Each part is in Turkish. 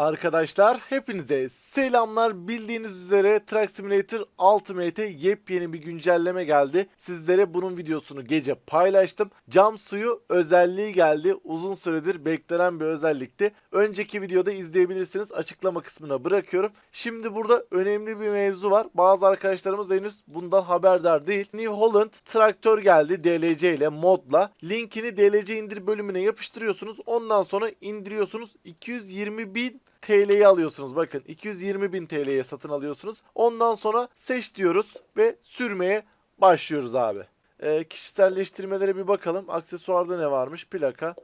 Arkadaşlar hepinize selamlar. Bildiğiniz üzere Truck Simulator Ultimate'e yepyeni bir güncelleme geldi. Sizlere bunun videosunu gece paylaştım. Cam suyu özelliği geldi. Uzun süredir beklenen bir özellikti. Önceki videoda izleyebilirsiniz. Açıklama kısmına bırakıyorum. Şimdi burada önemli bir mevzu var. Bazı arkadaşlarımız henüz bundan haberdar değil. New Holland traktör geldi DLC ile modla. Linkini DLC indir bölümüne yapıştırıyorsunuz. Ondan sonra indiriyorsunuz. 220 bin TL'yi alıyorsunuz. Bakın 220 bin TL'ye satın alıyorsunuz. Ondan sonra seç diyoruz ve sürmeye başlıyoruz abi. Ee, kişiselleştirmelere bir bakalım. Aksesuarda ne varmış? Plaka.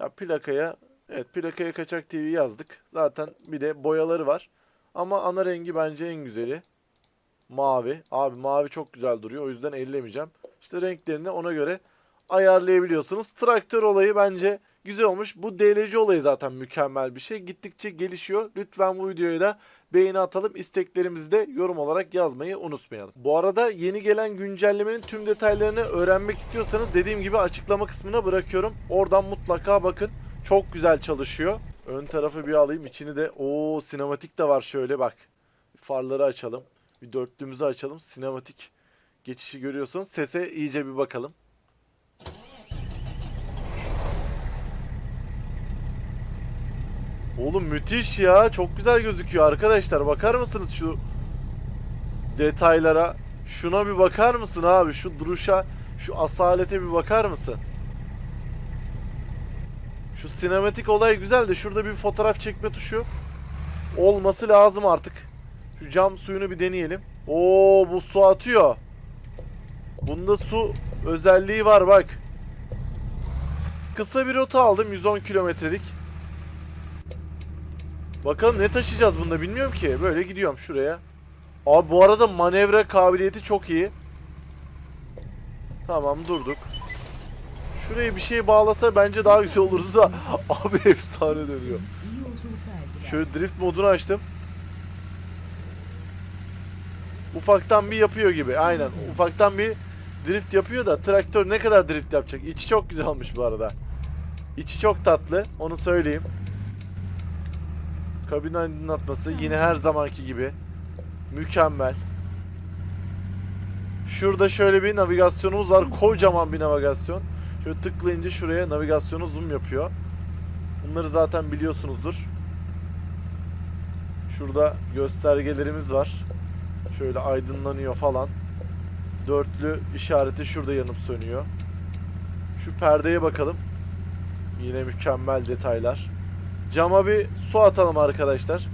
Ya plakaya evet plakaya kaçak TV yazdık. Zaten bir de boyaları var. Ama ana rengi bence en güzeli. Mavi. Abi mavi çok güzel duruyor. O yüzden ellemeyeceğim. İşte renklerini ona göre ayarlayabiliyorsunuz. Traktör olayı bence güzel olmuş. Bu DLC olayı zaten mükemmel bir şey. Gittikçe gelişiyor. Lütfen bu videoya da beğeni atalım. İsteklerimizi de yorum olarak yazmayı unutmayalım. Bu arada yeni gelen güncellemenin tüm detaylarını öğrenmek istiyorsanız dediğim gibi açıklama kısmına bırakıyorum. Oradan mutlaka bakın. Çok güzel çalışıyor. Ön tarafı bir alayım. İçini de o sinematik de var şöyle bak. Farları açalım. Bir dörtlüğümüzü açalım. Sinematik geçişi görüyorsunuz. Sese iyice bir bakalım. Oğlum müthiş ya. Çok güzel gözüküyor arkadaşlar. Bakar mısınız şu detaylara? Şuna bir bakar mısın abi? Şu duruşa, şu asalete bir bakar mısın? Şu sinematik olay güzel de şurada bir fotoğraf çekme tuşu olması lazım artık. Şu cam suyunu bir deneyelim. Oo bu su atıyor. Bunda su özelliği var bak. Kısa bir rota aldım 110 kilometrelik. Bakalım ne taşıyacağız bunda bilmiyorum ki. Böyle gidiyorum şuraya. Abi bu arada manevra kabiliyeti çok iyi. Tamam durduk. Şuraya bir şey bağlasa bence daha güzel olurdu da. Abi efsane dönüyor. Şöyle drift modunu açtım. Ufaktan bir yapıyor gibi. Aynen. Ufaktan bir drift yapıyor da traktör ne kadar drift yapacak? İçi çok güzel olmuş bu arada. İçi çok tatlı. Onu söyleyeyim. Kabin aydınlatması yine her zamanki gibi. Mükemmel. Şurada şöyle bir navigasyonumuz var. Kocaman bir navigasyon. Şöyle tıklayınca şuraya navigasyonu zoom yapıyor. Bunları zaten biliyorsunuzdur. Şurada göstergelerimiz var. Şöyle aydınlanıyor falan. Dörtlü işareti şurada yanıp sönüyor. Şu perdeye bakalım. Yine mükemmel detaylar. Cama bir su atalım arkadaşlar.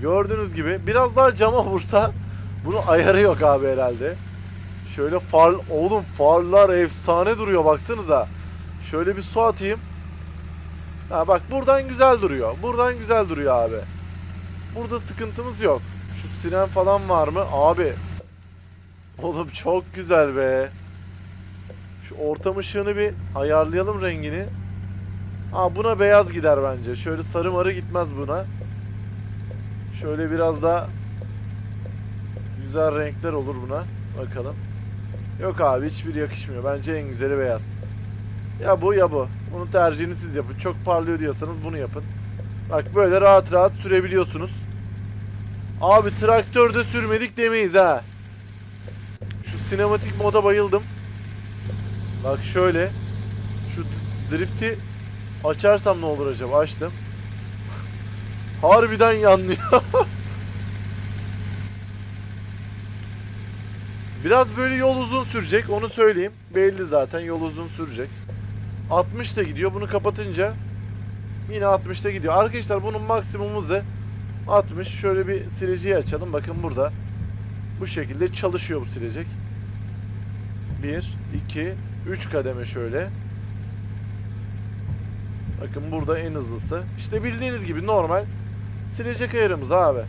Gördüğünüz gibi biraz daha cama vursa bunun ayarı yok abi herhalde. Şöyle far oğlum farlar efsane duruyor baksanıza. Şöyle bir su atayım. Ha bak buradan güzel duruyor. Buradan güzel duruyor abi. Burada sıkıntımız yok. Şu siren falan var mı? Abi. Oğlum çok güzel be. Şu ortam ışığını bir ayarlayalım rengini. Ha buna beyaz gider bence. Şöyle sarı marı gitmez buna. Şöyle biraz daha güzel renkler olur buna. Bakalım. Yok abi hiçbir yakışmıyor. Bence en güzeli beyaz. Ya bu ya bu. Bunun tercihini siz yapın. Çok parlıyor diyorsanız bunu yapın. Bak böyle rahat rahat sürebiliyorsunuz. Abi traktörde sürmedik demeyiz ha. Şu sinematik moda bayıldım. Bak şöyle. Şu drifti açarsam ne olur acaba? Açtım. Harbiden yanlıyor. Biraz böyle yol uzun sürecek onu söyleyeyim. Belli zaten yol uzun sürecek. 60 da gidiyor. Bunu kapatınca yine 60'ta gidiyor. Arkadaşlar bunun maksimumu hızı 60. Şöyle bir sileceği açalım. Bakın burada. Bu şekilde çalışıyor bu silecek. 1, 2, 3 kademe şöyle. Bakın burada en hızlısı. İşte bildiğiniz gibi normal silecek ayarımız abi.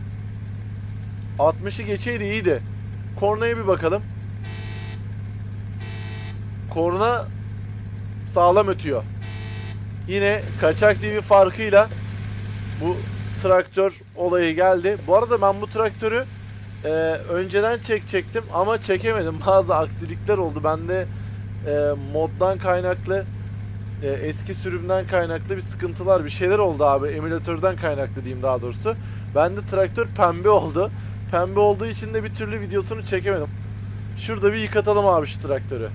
60'ı geçeydi iyiydi. Kornaya bir bakalım. Korna sağlam ötüyor. Yine kaçak TV farkıyla bu traktör olayı geldi. Bu arada ben bu traktörü e, önceden çekecektim ama çekemedim. Bazı aksilikler oldu. Bende e, moddan kaynaklı e, eski sürümden kaynaklı bir sıkıntılar bir şeyler oldu abi. Emülatörden kaynaklı diyeyim daha doğrusu. Ben de traktör pembe oldu. Pembe olduğu için de bir türlü videosunu çekemedim. Şurada bir yıkatalım abi şu traktörü.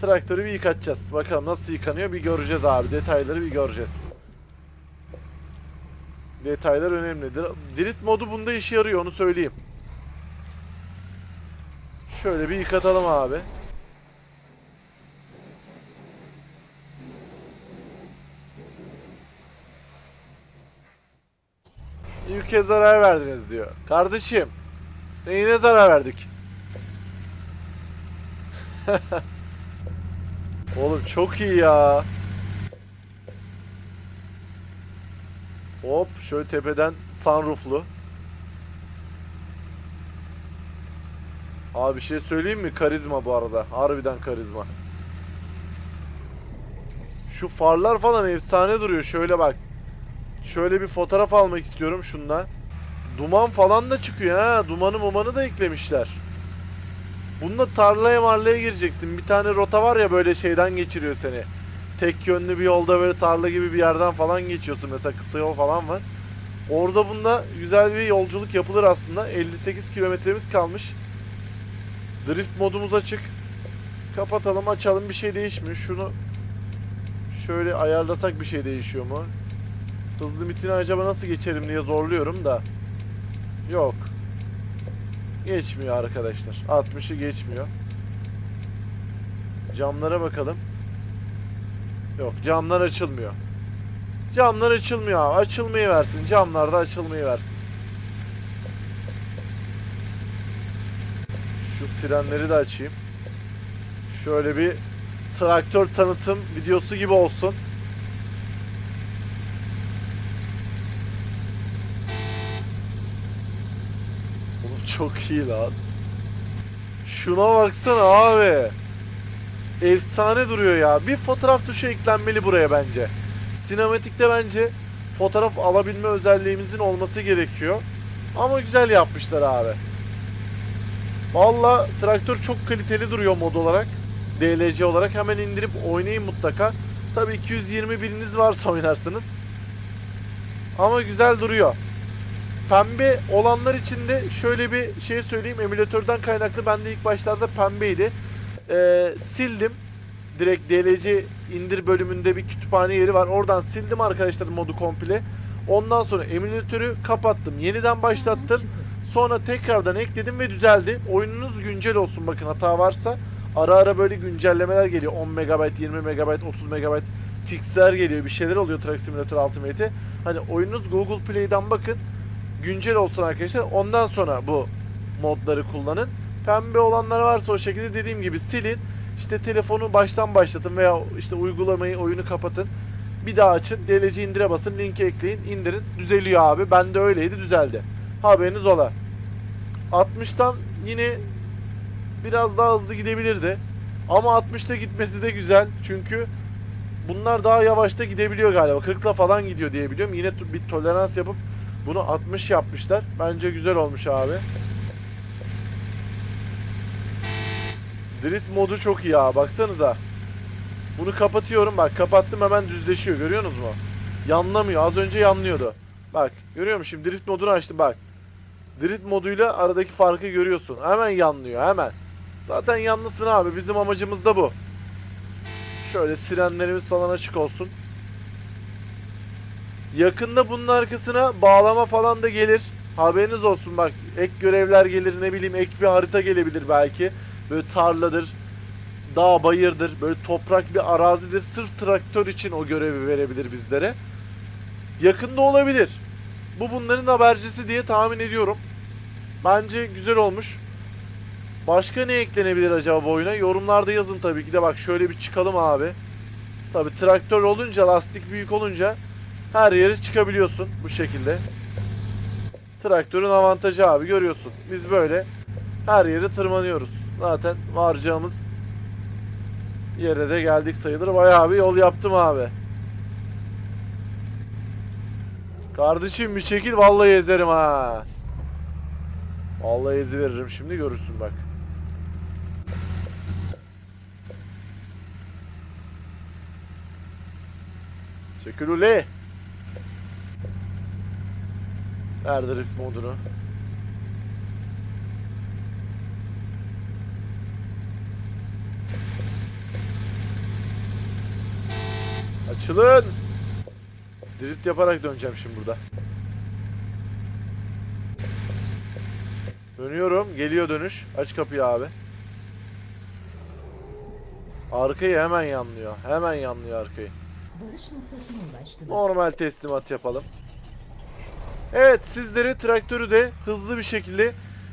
Traktörü bir yıkatacağız. Bakalım nasıl yıkanıyor bir göreceğiz abi. Detayları bir göreceğiz. Detaylar önemlidir. Drift modu bunda işe yarıyor onu söyleyeyim. Şöyle bir yıkatalım abi. Ülke zarar verdiniz diyor. Kardeşim. Neyine zarar verdik? Oğlum çok iyi ya. Hop şöyle tepeden sunrooflu. Abi bir şey söyleyeyim mi? Karizma bu arada. Harbiden karizma. Şu farlar falan efsane duruyor. Şöyle bak. Şöyle bir fotoğraf almak istiyorum şunla. Duman falan da çıkıyor ha. Dumanı mumanı da eklemişler. Bununla tarlaya marlaya gireceksin. Bir tane rota var ya böyle şeyden geçiriyor seni. Tek yönlü bir yolda böyle tarla gibi bir yerden falan geçiyorsun. Mesela kısa yol falan var. Orada bunda güzel bir yolculuk yapılır aslında. 58 kilometremiz kalmış. Drift modumuz açık. Kapatalım açalım bir şey değişmiyor. Şunu şöyle ayarlasak bir şey değişiyor mu? Hız limitini acaba nasıl geçerim diye zorluyorum da. Yok. Geçmiyor arkadaşlar. 60'ı geçmiyor. Camlara bakalım. Yok camlar açılmıyor. Camlar açılmıyor abi. Açılmayı versin. Camlar da açılmayı versin. Şu sirenleri de açayım. Şöyle bir traktör tanıtım videosu gibi olsun. Oğlum çok iyi lan. Şuna baksana abi. Efsane duruyor ya. Bir fotoğraf tuşu eklenmeli buraya bence. Sinematikte bence fotoğraf alabilme özelliğimizin olması gerekiyor. Ama güzel yapmışlar abi. Valla traktör çok kaliteli duruyor mod olarak. DLC olarak hemen indirip oynayın mutlaka. Tabii 220 biriniz varsa oynarsınız. Ama güzel duruyor. Pembe olanlar için de şöyle bir şey söyleyeyim. Emülatörden kaynaklı bende ilk başlarda pembeydi. Ee, sildim. Direkt DLC indir bölümünde bir kütüphane yeri var. Oradan sildim arkadaşlar modu komple. Ondan sonra emülatörü kapattım. Yeniden başlattım. Sonra tekrardan ekledim ve düzeldi. Oyununuz güncel olsun bakın hata varsa. Ara ara böyle güncellemeler geliyor. 10 MB, 20 MB, 30 MB fixler geliyor. Bir şeyler oluyor Truck Simulator Ultimate'e. Hani oyununuz Google Play'den bakın. Güncel olsun arkadaşlar. Ondan sonra bu modları kullanın. Pembe olanlar varsa o şekilde dediğim gibi silin. İşte telefonu baştan başlatın veya işte uygulamayı, oyunu kapatın. Bir daha açın. DLC indire basın. Linki ekleyin. indirin. Düzeliyor abi. Bende öyleydi. Düzeldi. Haberiniz ola. 60'tan yine biraz daha hızlı gidebilirdi. Ama 60'ta gitmesi de güzel. Çünkü bunlar daha yavaşta gidebiliyor galiba. 40'la falan gidiyor diye biliyorum. Yine bir tolerans yapıp bunu 60 yapmışlar. Bence güzel olmuş abi. Drift modu çok iyi ha. Baksanıza. Bunu kapatıyorum. Bak kapattım hemen düzleşiyor. Görüyorsunuz mu? Yanlamıyor. Az önce yanlıyordu. Bak görüyor musun? Şimdi drift modunu açtım bak. Drift moduyla aradaki farkı görüyorsun. Hemen yanlıyor hemen. Zaten yanlısın abi. Bizim amacımız da bu. Şöyle sirenlerimiz falan açık olsun. Yakında bunun arkasına bağlama falan da gelir. Haberiniz olsun bak. Ek görevler gelir ne bileyim ek bir harita gelebilir belki. Böyle tarladır, dağ bayırdır, böyle toprak bir arazidir. Sırf traktör için o görevi verebilir bizlere. Yakında olabilir. Bu bunların habercisi diye tahmin ediyorum. Bence güzel olmuş. Başka ne eklenebilir acaba bu oyuna? Yorumlarda yazın tabii ki de. Bak şöyle bir çıkalım abi. Tabii traktör olunca, lastik büyük olunca her yere çıkabiliyorsun bu şekilde. Traktörün avantajı abi görüyorsun. Biz böyle her yere tırmanıyoruz. Zaten varacağımız yere de geldik sayılır. Bayağı bir yol yaptım abi. Kardeşim bir çekil vallahi ezerim ha. Vallahi ezi veririm şimdi görürsün bak. Çekil ule. Ver drift modunu. Açılın. Drift yaparak döneceğim şimdi burada. Dönüyorum. Geliyor dönüş. Aç kapıyı abi. Arkayı hemen yanlıyor. Hemen yanlıyor arkayı. Normal teslimat yapalım. Evet sizlere traktörü de hızlı bir şekilde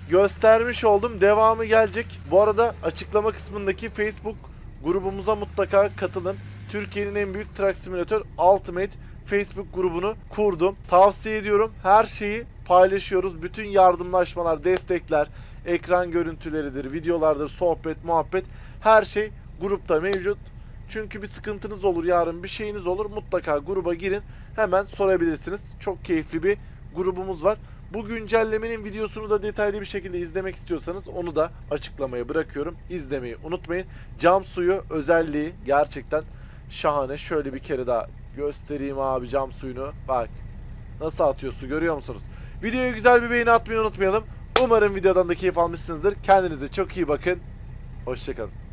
göstermiş oldum. Devamı gelecek. Bu arada açıklama kısmındaki Facebook grubumuza mutlaka katılın. Türkiye'nin en büyük Truck Simulator Ultimate Facebook grubunu kurdum. Tavsiye ediyorum. Her şeyi paylaşıyoruz. Bütün yardımlaşmalar, destekler, ekran görüntüleridir, videolardır, sohbet, muhabbet her şey grupta mevcut. Çünkü bir sıkıntınız olur yarın bir şeyiniz olur mutlaka gruba girin hemen sorabilirsiniz. Çok keyifli bir grubumuz var. Bu güncellemenin videosunu da detaylı bir şekilde izlemek istiyorsanız onu da açıklamaya bırakıyorum. İzlemeyi unutmayın. Cam suyu özelliği gerçekten şahane. Şöyle bir kere daha göstereyim abi cam suyunu. Bak nasıl atıyor su görüyor musunuz? Videoya güzel bir beğeni atmayı unutmayalım. Umarım videodan da keyif almışsınızdır. Kendinize çok iyi bakın. Hoşçakalın.